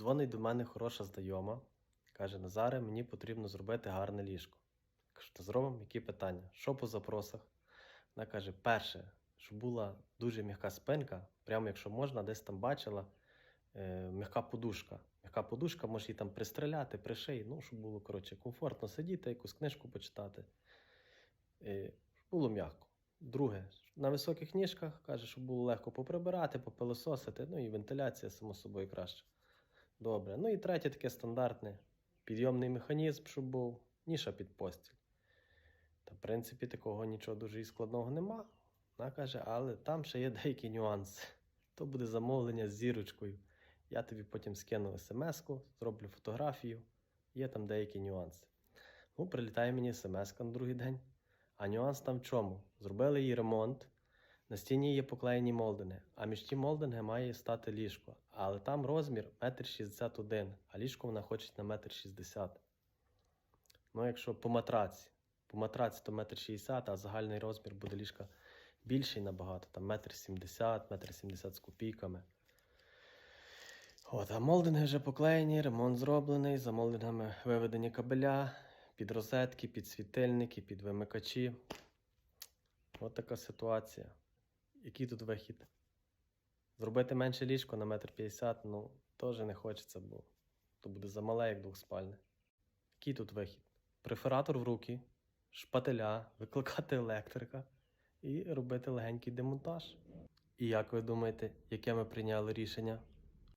Дзвонить до мене хороша знайома. Каже: Назаре, мені потрібно зробити гарне ліжко. Кажу, то зробимо які питання? Що по запросах? Вона каже: перше, щоб була дуже м'яка спинка, прямо якщо можна, десь там бачила е, м'яка подушка. М'яка подушка, може її там пристреляти, приший, ну, щоб було коротше, комфортно сидіти, якусь книжку почитати. Е, було м'яко. Друге, на високих ніжках каже, щоб було легко поприбирати, попилососити, ну і вентиляція, само собою, краще. Добре. Ну і третє таке стандартне підйомний механізм, щоб був, ніша під постіль. Та, в принципі, такого нічого дуже і складного нема. Вона каже, але там ще є деякі нюанси. То буде замовлення з зірочкою. Я тобі потім скину смс-ку, зроблю фотографію. Є там деякі нюанси. Ну, прилітає мені смс на другий день. А нюанс там в чому? Зробили їй ремонт. На стіні є поклеєні молдинги, а між ті молдинги має стати ліжко. Але там розмір 1,61 м, а ліжко вона хоче на 1,60 м. Ну, якщо по матраці. По матраці то 1,60 м, а загальний розмір буде ліжка більший набагато, там 1,70 м, 1,70 м з копійками. От, а молдинги вже поклеєні, ремонт зроблений, за молдингами виведені кабеля, під розетки, під світильники, під вимикачі. От така ситуація. Який тут вихід? Зробити менше ліжко на метр п'ятдесят, ну, теж не хочеться, бо то буде замале, як двохспальне. Який тут вихід? Префератор в руки, шпателя, викликати електрика і робити легенький демонтаж. І як ви думаєте, яке ми прийняли рішення?